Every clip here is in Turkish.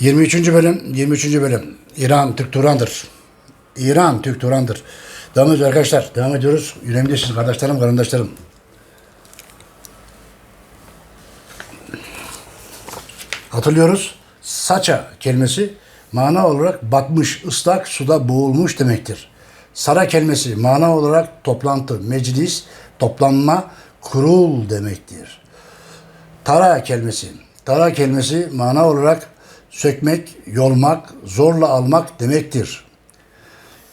23. bölüm, 23. bölüm. İran Türk Turan'dır. İran Türk Turan'dır. Devam ediyoruz arkadaşlar. Devam ediyoruz. Yüreğimdesiniz kardeşlerim, karındaşlarım. Hatırlıyoruz. Saça kelimesi mana olarak batmış, ıslak suda boğulmuş demektir. Sara kelimesi mana olarak toplantı, meclis, toplanma, kurul demektir. Tara kelimesi. Tara kelimesi mana olarak sökmek, yolmak, zorla almak demektir.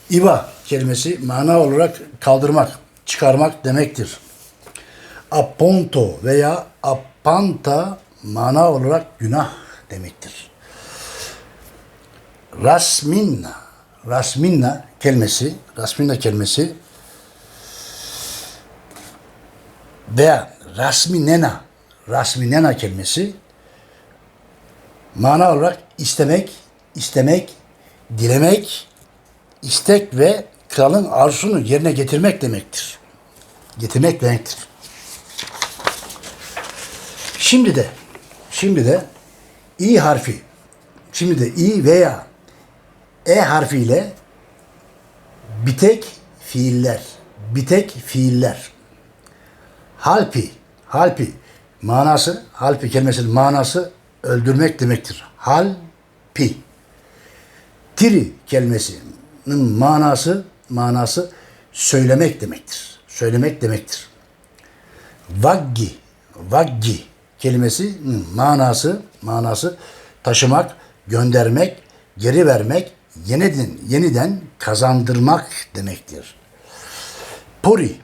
İva kelimesi mana olarak kaldırmak, çıkarmak demektir. Aponto veya apanta mana olarak günah demektir. Rasminna, rasminna kelimesi, rasminna kelimesi veya rasminena, rasminena kelimesi mana olarak istemek, istemek, dilemek, istek ve kralın arzusunu yerine getirmek demektir. Getirmek demektir. Şimdi de, şimdi de i harfi, şimdi de i veya e harfiyle bitek fiiller, bitek fiiller. Halpi, halpi manası, halpi kelimesinin manası öldürmek demektir. Halpi. Tiri kelimesinin manası, manası söylemek demektir. Söylemek demektir. Vaggi, vaggi kelimesinin manası, manası taşımak, göndermek, geri vermek, yeniden, yeniden kazandırmak demektir. Puri,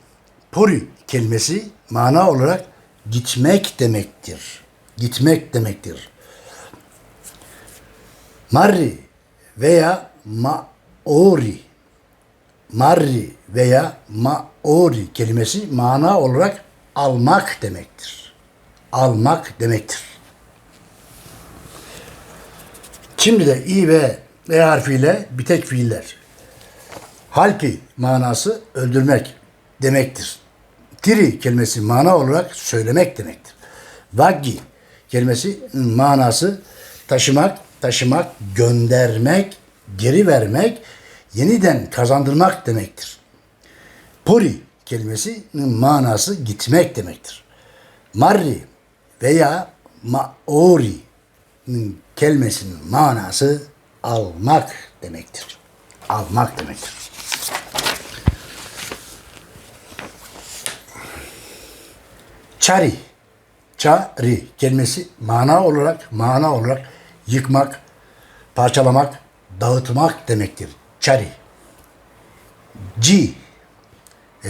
puri kelimesi mana olarak gitmek demektir. Gitmek demektir. Marri veya maori, marri veya maori kelimesi mana olarak almak demektir. Almak demektir. Şimdi de i ve e harfiyle bitek fiiller. Halpi manası öldürmek demektir. Tiri kelimesi mana olarak söylemek demektir. Vaggi kelimesi manası taşımak, taşımak, göndermek, geri vermek, yeniden kazandırmak demektir. Puri kelimesinin manası gitmek demektir. Marri veya maori'nin kelimesinin manası almak demektir. Almak demektir. Çari, çari kelimesi mana olarak, mana olarak yıkmak, parçalamak, dağıtmak demektir. Çari. Ci, e,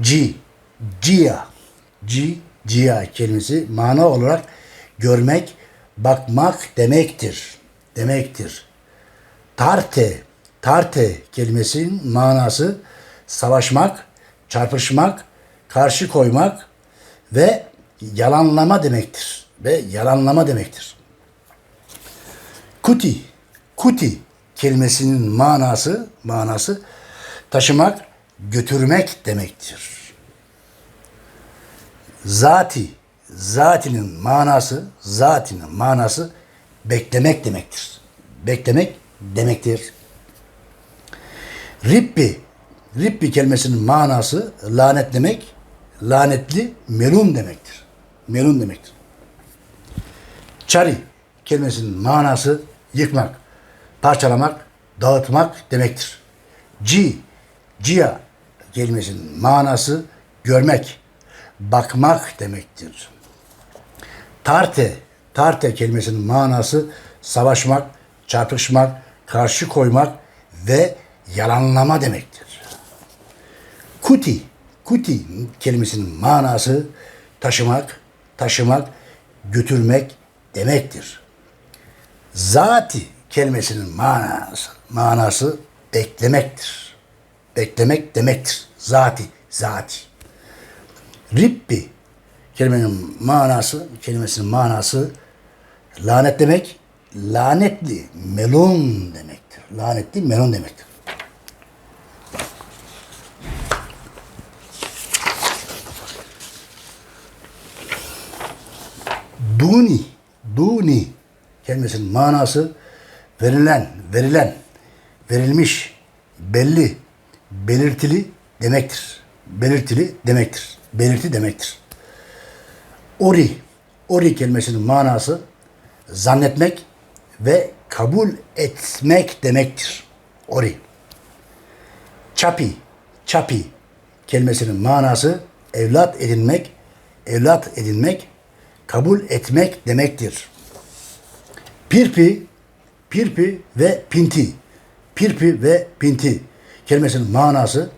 ci, cia, ci, cia kelimesi mana olarak görmek, bakmak demektir. Demektir. Tarte, tarte kelimesinin manası savaşmak, çarpışmak, karşı koymak ve yalanlama demektir. Ve yalanlama demektir. Kuti, kuti kelimesinin manası, manası taşımak, götürmek demektir. Zati, zatinin manası, zatinin manası beklemek demektir. Beklemek demektir. Rippi, Rippi kelimesinin manası lanetlemek, lanetli, melun demektir. Melun demektir. Çari kelimesinin manası yıkmak, parçalamak, dağıtmak demektir. Ci, cia kelimesinin manası görmek, bakmak demektir. Tarte, tarte kelimesinin manası savaşmak, çarpışmak, karşı koymak ve yalanlama demektir. Kuti, kuti kelimesinin manası taşımak, taşımak, götürmek demektir. Zati kelimesinin manası, manası beklemektir. Beklemek demektir. Zati, zati. Rippi kelimenin manası, kelimesinin manası lanet demek, lanetli, melun demektir. Lanetli, melun demektir. Duni, duni kelimesinin manası verilen, verilen, verilmiş, belli, belirtili demektir. Belirtili demektir. Belirti demektir. Ori, ori kelimesinin manası zannetmek ve kabul etmek demektir. Ori. Çapi, çapi kelimesinin manası evlat edinmek, evlat edinmek, kabul etmek demektir. Pirpi, pirpi ve pinti. Pirpi ve pinti kelimesinin manası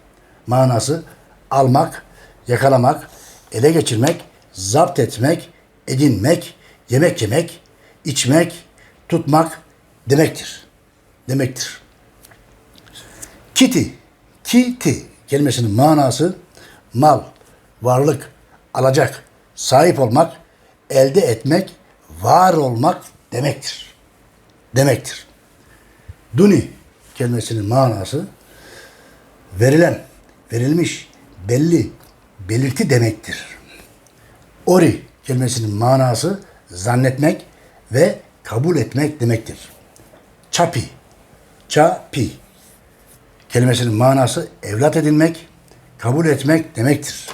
manası almak, yakalamak, ele geçirmek, zapt etmek, edinmek, yemek yemek, içmek, tutmak demektir. Demektir. Kiti, kiti kelimesinin manası mal, varlık, alacak, sahip olmak, elde etmek, var olmak demektir. Demektir. Duni kelimesinin manası verilen, verilmiş, belli, belirti demektir. Ori kelimesinin manası zannetmek ve kabul etmek demektir. Çapi, çapi kelimesinin manası evlat edinmek, kabul etmek demektir.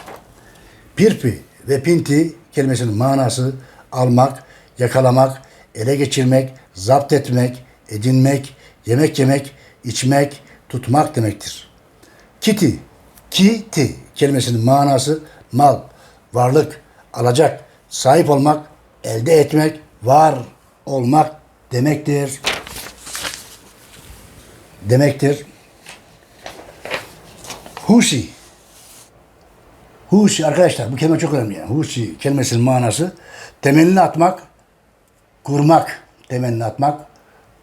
Pirpi ve pinti kelimesinin manası almak, yakalamak, ele geçirmek, zapt etmek, edinmek, yemek yemek, içmek, tutmak demektir. Kiti, kiti kelimesinin manası mal, varlık, alacak, sahip olmak, elde etmek, var olmak demektir. Demektir. Husi. Husi arkadaşlar bu kelime çok önemli yani. Husi kelimesinin manası temelini atmak, kurmak, temelini atmak,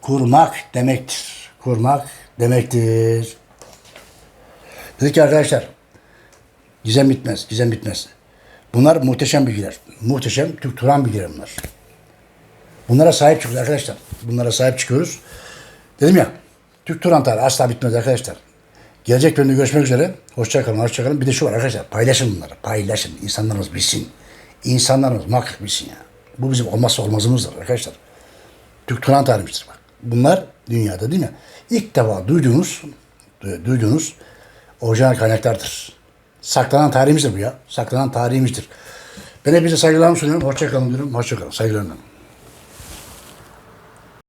kurmak demektir. Kurmak demektir. Dedik ki arkadaşlar gizem bitmez, gizem bitmez. Bunlar muhteşem bilgiler. Muhteşem Türk Turan bilgiler bunlar. Bunlara sahip çıkıyoruz arkadaşlar. Bunlara sahip çıkıyoruz. Dedim ya Türk Turan tarihi asla bitmez arkadaşlar. Gelecek bölümde görüşmek üzere. Hoşçakalın, hoşçakalın. Bir de şu var arkadaşlar. Paylaşın bunları. Paylaşın. İnsanlarımız bilsin. İnsanlarımız muhakkak bilsin ya. Bu bizim olmazsa olmazımızdır arkadaşlar. Türk Turan tarihimizdir bak. Bunlar dünyada değil mi? İlk defa duyduğunuz, du- duyduğunuz orijinal kaynaklardır. Saklanan tarihimizdir bu ya. Saklanan tarihimizdir. Ben hepinize saygılarımı sunuyorum. Hoşçakalın diyorum. Hoşçakalın. Saygılarımla.